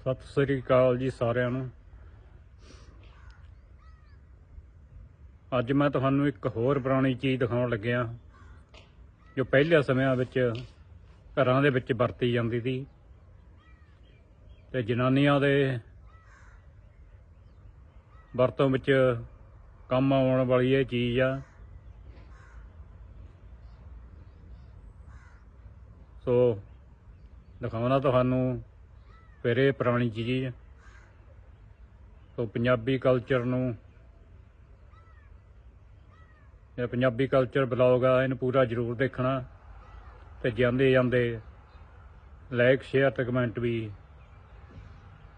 ਸਤਿ ਸ੍ਰੀ ਅਕਾਲ ਜੀ ਸਾਰਿਆਂ ਨੂੰ। ਅੱਜ ਮੈਂ ਤੁਹਾਨੂੰ ਇੱਕ ਹੋਰ ਪੁਰਾਣੀ ਚੀਜ਼ ਦਿਖਾਉਣ ਲੱਗਿਆ, ਜੋ ਪਹਿਲੇ ਸਮਿਆਂ ਵਿੱਚ ਘਰਾਂ ਦੇ ਵਿੱਚ ਵਰਤੀ ਜਾਂਦੀ ਸੀ। ਤੇ ਜਨਾਨੀਆਂ ਦੇ ਵਰਤੋਂ ਵਿੱਚ ਕੰਮ ਆਉਣ ਵਾਲੀ ਇਹ ਚੀਜ਼ ਆ। ਸੋ ਦਿਖਾਉਣਾ ਤੁਹਾਨੂੰ ਫਿਰ ਇਹ ਪੁਰਾਣੀ ਚੀਜ਼ ਹੈ ਪੰਜਾਬੀ ਕਲਚਰ ਨੂੰ ਇਹ ਪੰਜਾਬੀ ਕਲਚਰ ਬਲੌਗ ਆ, ਇਹਨੂੰ ਪੂਰਾ ਜ਼ਰੂਰ ਦੇਖਣਾ ਤੇ ਜਾਂਦੇ ਜਾਂਦੇ ਲਾਈਕ ਸ਼ੇਅਰ ਤੇ ਕਮੈਂਟ ਵੀ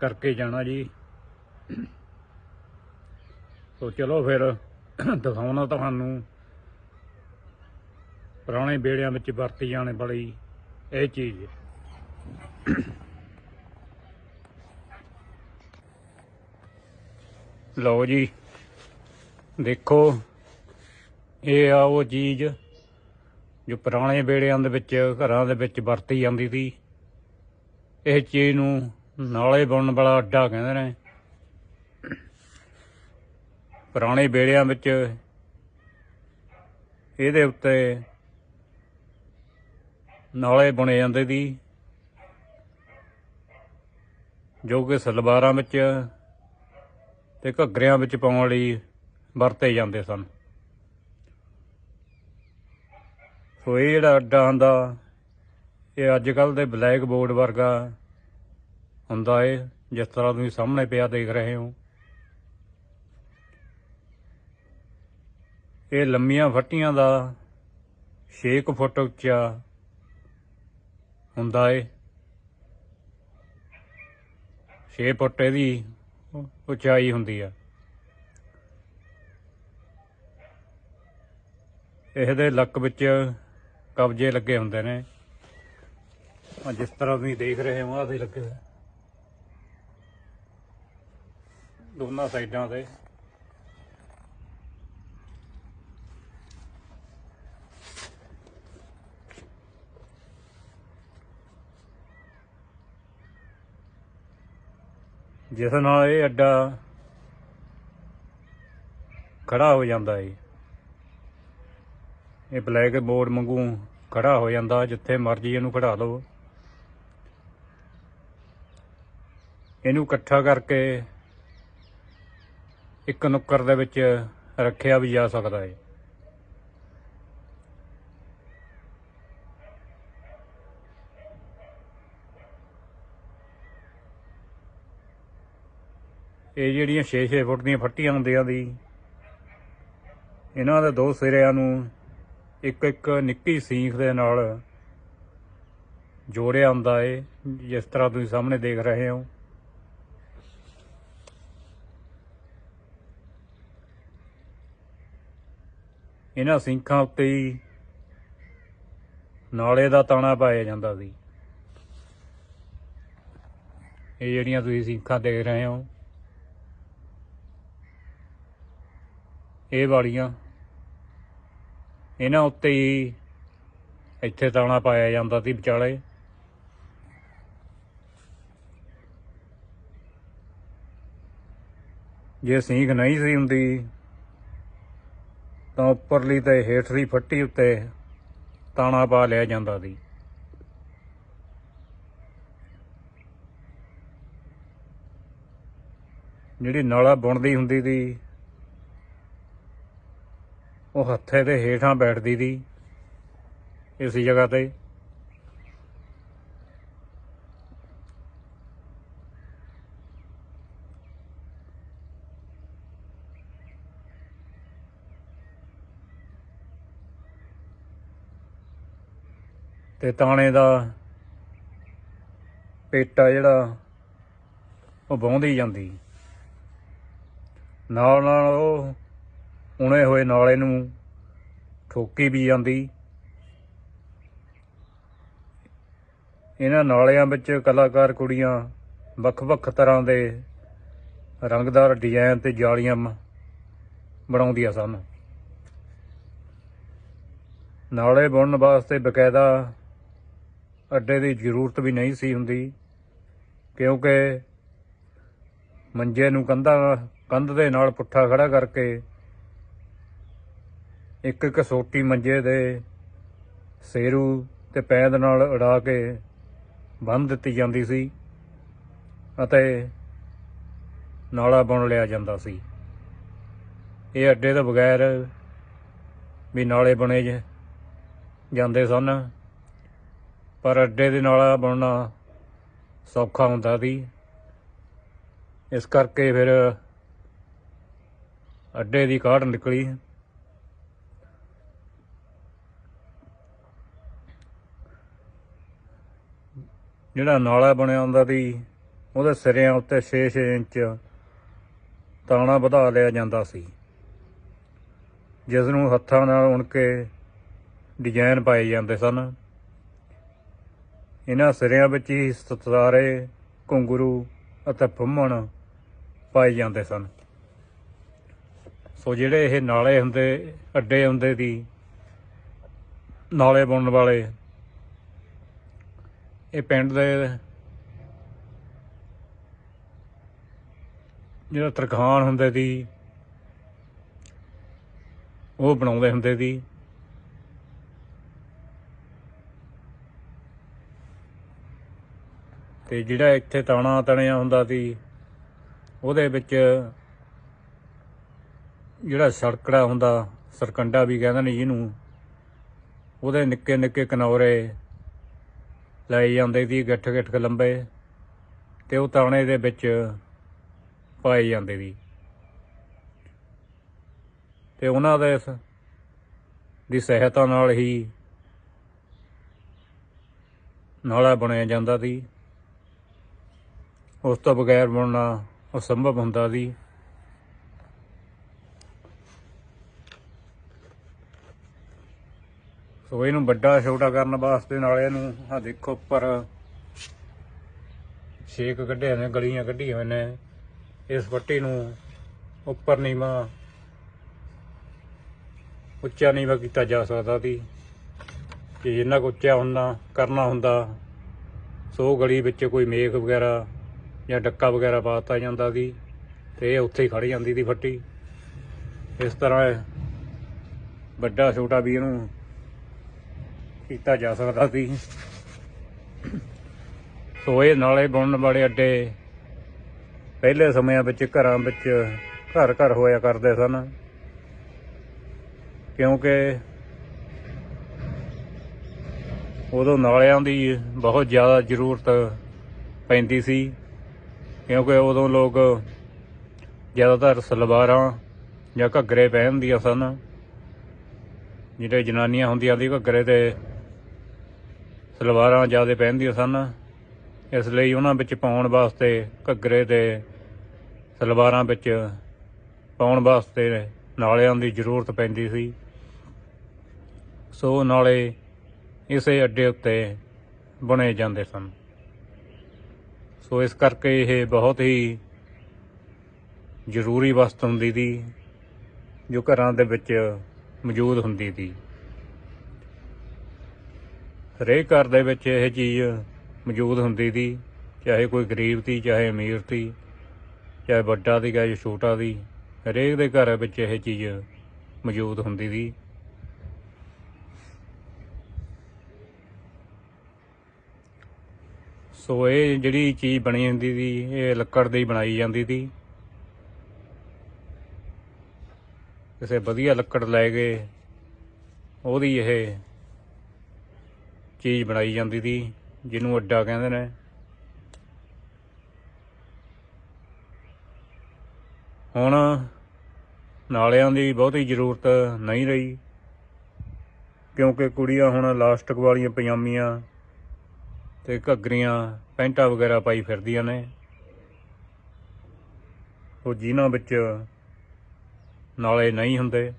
ਕਰਕੇ ਜਾਣਾ ਜੀ। ਸੋ ਚਲੋ ਫਿਰ ਦਿਖਾਉਣਾ ਤੁਹਾਨੂੰ। ਪੁਰਾਣੇ ਬੇੜਿਆਂ ਵਿੱਚ ਵਰਤੀ ਜਾਣੇ ਵਾਲੀ ਇਹ ਚੀਜ਼ ਲਓ ਜੀ, ਦੇਖੋ, ਇਹ ਆ ਉਹ ਚੀਜ਼ ਜੋ ਪੁਰਾਣੇ ਬੇੜਿਆਂ ਦੇ ਵਿੱਚ, ਘਰਾਂ ਦੇ ਵਿੱਚ ਵਰਤੀ ਜਾਂਦੀ ਸੀ। ਇਹ ਚੀਜ਼ ਨੂੰ ਨਾਲੇ ਬਣਨ ਵਾਲਾ ਅੱਡਾ ਕਹਿੰਦੇ ਨੇ। ਪੁਰਾਣੇ ਬੇੜਿਆਂ ਵਿੱਚ ਇਹਦੇ ਉੱਤੇ ਨਾਲੇ ਬੁਣੇ ਜਾਂਦੇ ਸੀ। ਜੋ ਕਿ ਸਲਵਾਰਾਂ ਵਿੱਚ ਤੇ ਘੱਗਰਿਆਂ ਵਿੱਚ ਪਾਉਣ ਲਈ ਵਰਤੇ ਜਾਂਦੇ ਸਨ। ਸੋ ਇਹ ਜਿਹੜਾ ਅੱਡਾ ਹੁੰਦਾ, ਇਹ ਅੱਜ ਕੱਲ ਦੇ ਬਲੈਕ ਬੋਰਡ ਵਰਗਾ ਹੁੰਦਾ ਏ, ਜਿਸ ਤਰ੍ਹਾਂ ਤੁਸੀਂ ਸਾਹਮਣੇ ਪਿਆ ਦੇਖ ਰਹੇ ਹੋ। ਇਹ ਲੰਮੀਆਂ ਫੱਟੀਆਂ ਦਾ 6 ਫੁੱਟ ਉੱਚਾ ਹੁੰਦਾ ਏ। 6 ਫੁੱਟ ਇਹਦੀ ਉਚਾਈ ਹੁੰਦੀ ਆ। ਇਹਦੇ ਲੱਕ ਵਿੱਚ ਕਬਜੇ ਲੱਗੇ ਹੁੰਦੇ ਨੇ। ਜਿਸ ਤਰ੍ਹਾਂ ਤੁਸੀਂ ਦੇਖ ਰਹੇ ਹੋ, ਆਹ ਦੇ ਲੱਗੇ ਦੋਨਾਂ ਸਾਈਡਾਂ ਤੇ ਜਿਸ ਨਾਲ ਇਹ ਅੱਡਾ ਖੜਾ ਹੋ ਜਾਂਦਾ ਹੈ ਇਹ ਬਲੈਕ ਬੋਰਡ ਵਾਂਗੂ ਖੜਾ ਹੋ ਜਾਂਦਾ, ਜਿੱਥੇ ਮਰਜ਼ੀ ਇਹਨੂੰ ਖੜਾ ਲਓ। ਇਹਨੂੰ ਇਕੱਠਾ ਕਰਕੇ ਇੱਕ ਨੁੱਕਰ ਦੇ ਵਿੱਚ ਰੱਖਿਆ ਵੀ ਜਾ ਸਕਦਾ ਹੈ ਇਹ ਜਿਹੜੀਆਂ 6-6 ਫੁੱਟ ਦੀਆਂ ਫੱਟੀਆਂ ਹੁੰਦੀਆਂ ਦੀ, ਇਹਨਾਂ ਦੇ ਦੋ ਸਿਰਿਆਂ ਨੂੰ ਇੱਕ ਇੱਕ ਨਿੱਕੀ ਸੀਖ ਦੇ ਨਾਲ ਜੋੜਿਆ ਹੁੰਦਾ ਏ, ਜਿਸ ਤਰ੍ਹਾਂ ਤੁਸੀਂ ਸਾਹਮਣੇ ਦੇਖ ਰਹੇ ਹੋ। ਇਹਨਾਂ ਸਿੰਖਾਂ ਉੱਤੇ ਹੀ ਨਾਲੇ ਦਾ ਤਾਣਾ ਪਾਇਆ ਜਾਂਦਾ ਸੀ। ਇਹ ਜਿਹੜੀਆਂ ਤੁਸੀਂ ਸਿੰਖਾਂ ਦੇਖ ਰਹੇ ਹੋ ਇਹ ਵਾਲੀਆਂ। ਇਹਨਾਂ ਉੱਤੇ ਹੀ ਇੱਥੇ ਤਾਣਾ ਪਾਇਆ ਜਾਂਦਾ ਸੀ ਵਿਚਾਲੇ। ਜੇ ਸੀਂਖ ਨਹੀਂ ਸੀ ਹੁੰਦੀ, ਤਾਂ ਉੱਪਰਲੀ ਤੇ ਹੇਠਲੀ ਫੱਟੀ ਉੱਤੇ ਤਾਣਾ ਪਾ ਲਿਆ ਜਾਂਦਾ ਸੀ। ਜਿਹੜੀ ਨਾਲਾ ਬੁਣਦੀ ਹੁੰਦੀ ਸੀ ਉਹ ਹੱਥੇ ਦੇ ਹੇਠਾਂ ਬੈਠਦੀ ਦੀ ਇਸ ਜਗ੍ਹਾ ਤੇ। ਤੇ ਤਾਣੇ ਦਾ ਪੇਟਾ ਜਿਹੜਾ, ਉਹ ਵਾਹੁੰਦੀ ਜਾਂਦੀ। ਨਾਲ ਨਾਲ ਉਹ ਉਣੇ ਹੋਏ ਨਾਲੇ ਨੂੰ ਠੋਕੀ ਵੀ ਜਾਂਦੀ। ਇਹਨਾਂ ਨਾਲਿਆਂ ਵਿੱਚ ਕਲਾਕਾਰ ਕੁੜੀਆਂ ਵੱਖ-ਵੱਖ ਤਰ੍ਹਾਂ ਦੇ ਰੰਗਦਾਰ ਡਿਜ਼ਾਈਨ ਤੇ ਜਾਲੀਆਂ ਬਣਾਉਂਦੀਆਂ ਸਨ। ਨਾਲੇ ਬੁਣਨ ਵਾਸਤੇ ਬਕਾਇਦਾ ਅੱਡੇ ਦੀ ਜ਼ਰੂਰਤ ਵੀ ਨਹੀਂ ਸੀ ਹੁੰਦੀ, ਕਿਉਂਕਿ ਮੰਜੇ ਨੂੰ ਕੰਧਾਂ ਕੰਧ ਦੇ ਨਾਲ ਪੁੱਠਾ ਖੜਾ ਕਰਕੇ ਇੱਕ ਇੱਕ ਸੋਟੀ ਮੰਜੇ ਦੇ ਸੇਰੂ ਤੇ ਪੈਦ ਨਾਲ ਉਡਾ ਕੇ ਬੰਨ੍ਹ ਦਿੱਤੀ ਜਾਂਦੀ ਸੀ ਅਤੇ ਨਾਲਾ ਬਣ ਲਿਆ ਜਾਂਦਾ ਸੀ। ਇਹ ਅੱਡੇ ਤੋਂ ਬਗੈਰ ਵੀ ਨਾਲੇ ਬਣੇ ਜ- ਜਾਂਦੇ ਸਨ, ਪਰ ਅੱਡੇ ਦੇ ਨਾਲਾ ਬਣਨਾ ਸੌਖਾ ਹੁੰਦਾ ਸੀ। ਇਸ ਕਰਕੇ ਫਿਰ ਅੱਡੇ ਦੀ ਕਾਢ ਨਿਕਲੀ। ਜਿਹੜਾ ਨਾਲਾ ਬਣਿਆ ਹੁੰਦਾ ਸੀ, ਉਹਦੇ ਸਿਰਿਆਂ ਉੱਤੇ 6-6 ਇੰਚ ਤਾਣਾ ਵਧਾ ਲਿਆ ਜਾਂਦਾ ਸੀ। ਜਿਸ ਨੂੰ ਹੱਥਾਂ ਨਾਲ ਉਣ ਕੇ ਡਿਜ਼ਾਈਨ ਪਾਏ ਜਾਂਦੇ ਸਨ। ਇਹਨਾਂ ਸਿਰਿਆਂ ਵਿੱਚ ਹੀ ਸਤਾਰੇ ਘੁੰਗਰੂ ਅਤੇ ਫੁੰਮਣ ਪਾਏ ਜਾਂਦੇ ਸਨ। ਸੋ ਜਿਹੜੇ ਇਹ ਨਾਲੇ ਹੁੰਦੇ, ਅੱਡੇ ਹੁੰਦੇ ਸੀ, ਨਾਲੇ ਬੁਣਨ ਵਾਲੇ ਇਹ ਪਿੰਡ ਦੇ ਜਿਹੜਾ ਤਰਖਾਨ ਹੁੰਦੇ ਸੀ ਉਹ ਬਣਾਉਂਦੇ ਹੁੰਦੇ ਸੀ ਤੇ ਜਿਹੜਾ ਇੱਥੇ ਤਾਣਾ ਤਣਿਆ ਹੁੰਦਾ ਸੀ, ਉਹਦੇ ਵਿੱਚ ਜਿਹੜਾ ਸੜਕੜਾ ਹੁੰਦਾ, ਸਰਕੰਡਾ ਵੀ ਕਹਿੰਦੇ ਨੇ ਜਿਹਨੂੰ, ਉਹਦੇ ਨਿੱਕੇ ਨਿੱਕੇ ਕਨੌਰੇ ਲਾਏ ਜਾਂਦੇ ਸੀ ਗਿੱਠ ਗਿੱਠ ਕੁ ਲੰਬੇ ਤੇ ਉਹ ਤਾਣੇ ਦੇ ਵਿੱਚ ਪਾਏ ਜਾਂਦੇ ਸੀ। ਤੇ ਉਹਨਾਂ ਦੇ ਸ- ਦੀ ਸਹਾਇਤਾ ਨਾਲ ਹੀ ਨਾਲਾ ਬਣਿਆ ਜਾਂਦਾ ਸੀ। ਉਸ ਤੋਂ ਬਗੈਰ ਬਣਨਾ ਅਸੰਭਵ ਹੁੰਦਾ ਸੀ। ਸੋ ਇਹਨੂੰ ਵੱਡਾ ਛੋਟਾ ਕਰਨ ਵਾਸਤੇ ਨਾਲ ਇਹਨੂੰ ਆ ਦੇਖੋ ਉੱਪਰ ਛੇਕ ਕੱਢੇ ਨੇ, ਗਲੀਆਂ ਕੱਢੀਆਂ ਹੋਏ ਨੇ। ਇਸ ਪੱਟੀ ਨੂੰ ਉੱਪਰ ਨੀਵਾਂ, ਉੱਚਾ ਨੀਵਾਂ ਕੀਤਾ ਜਾ ਸਕਦਾ ਸੀ। ਕਿ ਜਿੰਨਾ ਕੁ ਉੱਚਾ ਹੁੰਦਾ, ਕਰਨਾ ਹੁੰਦਾ, ਸੋ ਗਲੀ ਵਿੱਚ ਕੋਈ ਮੇਖ ਵਗੈਰਾ ਜਾਂ ਡੱਕਾ ਵਗੈਰਾ ਪਾਤਾ ਜਾਂਦਾ ਸੀ ਤੇ ਇਹ ਉੱਥੇ ਹੀ ਖੜ ਜਾਂਦੀ ਸੀ ਫੱਟੀ। ਇਸ ਤਰ੍ਹਾਂ ਵੱਡਾ ਛੋਟਾ ਵੀ ਇਹਨੂੰ ਕੀਤਾ ਜਾ ਸਕਦਾ ਸੀ। ਸੋ ਇਹ ਨਾਲੇ ਬਣਨ ਵਾਲੇ ਅੱਡੇ ਪਹਿਲੇ ਸਮਿਆਂ ਵਿੱਚ ਘਰਾਂ ਵਿੱਚ ਘਰ ਘਰ ਹੋਇਆ ਕਰਦੇ ਸਨ। ਕਿਉਂਕਿ ਉਦੋਂ ਨਾਲਿਆਂ ਦੀ ਬਹੁਤ ਜ਼ਿਆਦਾ ਜ਼ਰੂਰਤ ਪੈਂਦੀ ਸੀ। ਕਿਉਂਕਿ ਉਦੋਂ ਲੋਕ ਜ਼ਿਆਦਾਤਰ ਸਲਵਾਰਾਂ ਜਾਂ ਘੱਗਰੇ ਪਹਿਨਦੀਆਂ ਸਨ। ਜਿਹੜੇ ਜਨਾਨੀਆਂ ਹੁੰਦੀਆਂ ਸੀ, ਘੱਗਰੇ ਤੇ ਸਲਵਾਰਾਂ ਜ਼ਿਆਦਾ ਪਹਿਨਦੀਆਂ ਸਨ। ਇਸ ਲਈ ਉਹਨਾਂ ਵਿੱਚ ਪਾਉਣ ਵਾਸਤੇ ਘੱਗਰੇ ਤੇ ਸਲਵਾਰਾਂ ਵਿੱਚ ਪਾਉਣ ਵਾਸਤੇ ਨਾਲਿਆਂ ਦੀ ਜ਼ਰੂਰਤ ਪੈਂਦੀ ਸੀ। ਸੋ ਨਾਲੇ ਇਸੇ ਅੱਡੇ ਉੱਤੇ ਬਣੇ ਜਾਂਦੇ ਸਨ। ਸੋ ਇਸ ਕਰਕੇ ਇਹ ਬਹੁਤ ਹੀ ਜ਼ਰੂਰੀ ਵਸਤ ਹੁੰਦੀ ਸੀ, ਜੋ ਘਰਾਂ ਦੇ ਵਿੱਚ ਮੌਜੂਦ ਹੁੰਦੀ ਸੀ। ਹਰੇਕ ਘਰ ਦੇ ਵਿੱਚ ਇਹ ਚੀਜ਼ ਮੌਜੂਦ ਹੁੰਦੀ ਸੀ ਚਾਹੇ ਕੋਈ ਗਰੀਬ ਸੀ ਚਾਹੇ ਅਮੀਰ ਸੀ ਚਾਹੇ ਵੱਡਾ ਸੀ ਚਾਹੇ ਛੋਟਾ ਸੀ ਹਰੇਕ ਦੇ ਘਰ ਵਿੱਚ ਇਹ ਚੀਜ਼ ਮੌਜੂਦ ਹੁੰਦੀ ਸੀ ਸੋ ਇਹ ਜਿਹੜੀ ਚੀਜ਼ ਬਣੀ ਹੁੰਦੀ ਸੀ ਇਹ ਲੱਕੜ ਦੀ ਬਣਾਈ ਜਾਂਦੀ ਸੀ ਕਿਸੇ ਵਧੀਆ ਲੱਕੜ ਲੈ ਕੇ ਉਹਦੀ ਇਹ ਚੀਜ਼ ਬਣਾਈ ਜਾਂਦੀ ਸੀ, ਜਿਹਨੂੰ ਅੱਡਾ ਕਹਿੰਦੇ ਨੇ। ਹੁਣ ਨਾਲਿਆਂ ਦੀ ਬਹੁਤੀ ਜ਼ਰੂਰਤ ਨਹੀਂ ਰਹੀ, ਕਿਉਂਕਿ ਕੁੜੀਆਂ ਹੁਣ ਲਾਸਟਿਕ ਵਾਲੀਆਂ ਪਜਾਮੀਆਂ ਤੇ ਘੱਗਰੀਆਂ, ਪੈਂਟਾਂ ਵਗੈਰਾ ਪਾਈ ਫਿਰਦੀਆਂ ਨੇ। ਉਹ ਜਿਨ੍ਹਾਂ ਵਿੱਚ ਨਾਲੇ ਨਹੀਂ ਹੁੰਦੇ।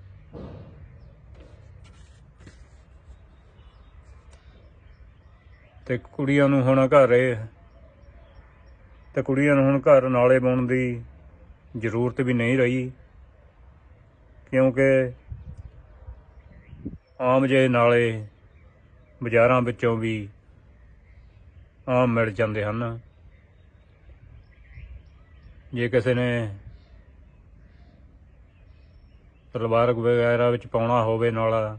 ਤੇ ਕੁੜੀਆਂ ਨੂੰ ਹੁਣ ਘਰੇ ਤੇ ਕੁੜੀਆਂ ਨੂੰ ਹੁਣ ਘਰ ਨਾਲੇ ਪਾਉਣ ਦੀ ਜ਼ਰੂਰਤ ਵੀ ਨਹੀਂ ਰਹੀ। ਕਿਉਂਕਿ ਆਮ ਜੇ ਨਾਲੇ ਬਾਜ਼ਾਰਾਂ ਵਿੱਚੋਂ ਵੀ ਆਮ ਮਿਲ ਜਾਂਦੇ ਹਨ। ਜੇ ਕਿਸੇ ਨੇ ਪਰਿਵਾਰਕ ਵਗੈਰਾ ਵਿੱਚ ਪਾਉਣਾ ਹੋਵੇ ਨਾਲਾ,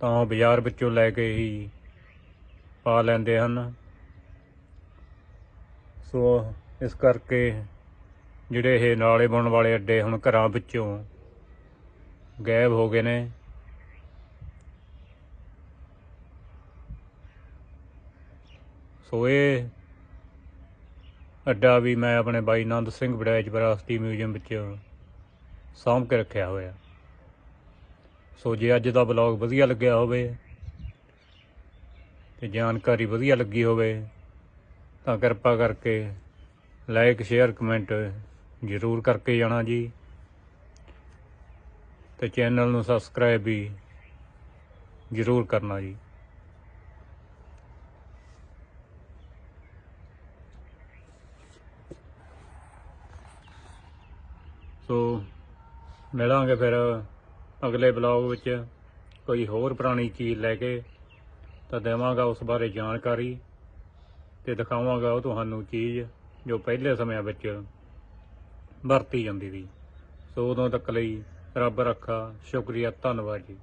ਤਾਂ ਉਹ ਬਾਜ਼ਾਰ ਵਿੱਚੋਂ ਲੈ ਕੇ ਹੀ ਪਾ ਲੈਂਦੇ ਹਨ। ਸੋ ਇਸ ਕਰਕੇ ਜਿਹੜੇ ਇਹ ਨਾਲੇ ਬਣਨ ਵਾਲੇ ਅੱਡੇ ਹੁਣ ਘਰਾਂ ਵਿੱਚੋਂ ਗਾਇਬ ਹੋ ਗਏ ਨੇ। ਸੋ ਇਹ ਅੱਡਾ ਵੀ ਮੈਂ ਆਪਣੇ ਬਾਈ ਨੰਦ ਸਿੰਘ ਵੜੈਚ ਵਿਰਾਸਤੀ ਮਿਊਜ਼ੀਅਮ ਵਿੱਚ ਸਾਂਭ ਕੇ ਰੱਖਿਆ ਹੋਇਆ। ਸੋ ਜੇ ਅੱਜ ਦਾ ਬਲੌਗ ਵਧੀਆ ਲੱਗਿਆ ਹੋਵੇ ਤੇ ਜਾਣਕਾਰੀ ਵਧੀਆ ਲੱਗੀ ਹੋਵੇ, ਤਾਂ ਕਿਰਪਾ ਕਰਕੇ ਲਾਈਕ ਸ਼ੇਅਰ ਕਮੈਂਟ ਜ਼ਰੂਰ ਕਰਕੇ ਜਾਣਾ ਜੀ। ਤੇ ਚੈਨਲ ਨੂੰ ਸਬਸਕ੍ਰਾਈਬ ਵੀ ਜ਼ਰੂਰ ਕਰਨਾ ਜੀ। ਸੋ ਮਿਲਾਂਗੇ ਫਿਰ ਅਗਲੇ ਬਲੌਗ ਵਿੱਚ ਕੋਈ ਹੋਰ ਪੁਰਾਣੀ ਚੀਜ਼ ਲੈ ਕੇ। ਤਾਂ ਦੇਵਾਂਗਾ ਉਸ ਬਾਰੇ ਜਾਣਕਾਰੀ ਤੇ ਦਿਖਾਵਾਂਗਾ ਉਹ ਤੁਹਾਨੂੰ ਚੀਜ਼ ਜੋ ਪਹਿਲੇ ਸਮਿਆਂ ਵਿੱਚ ਵਰਤੀ ਜਾਂਦੀ ਸੀ। ਸੋ ਉਦੋਂ ਤੱਕ ਲਈ ਰੱਬ ਰੱਖਾ, ਸ਼ੁਕਰੀਆ, ਧੰਨਵਾਦ ਜੀ।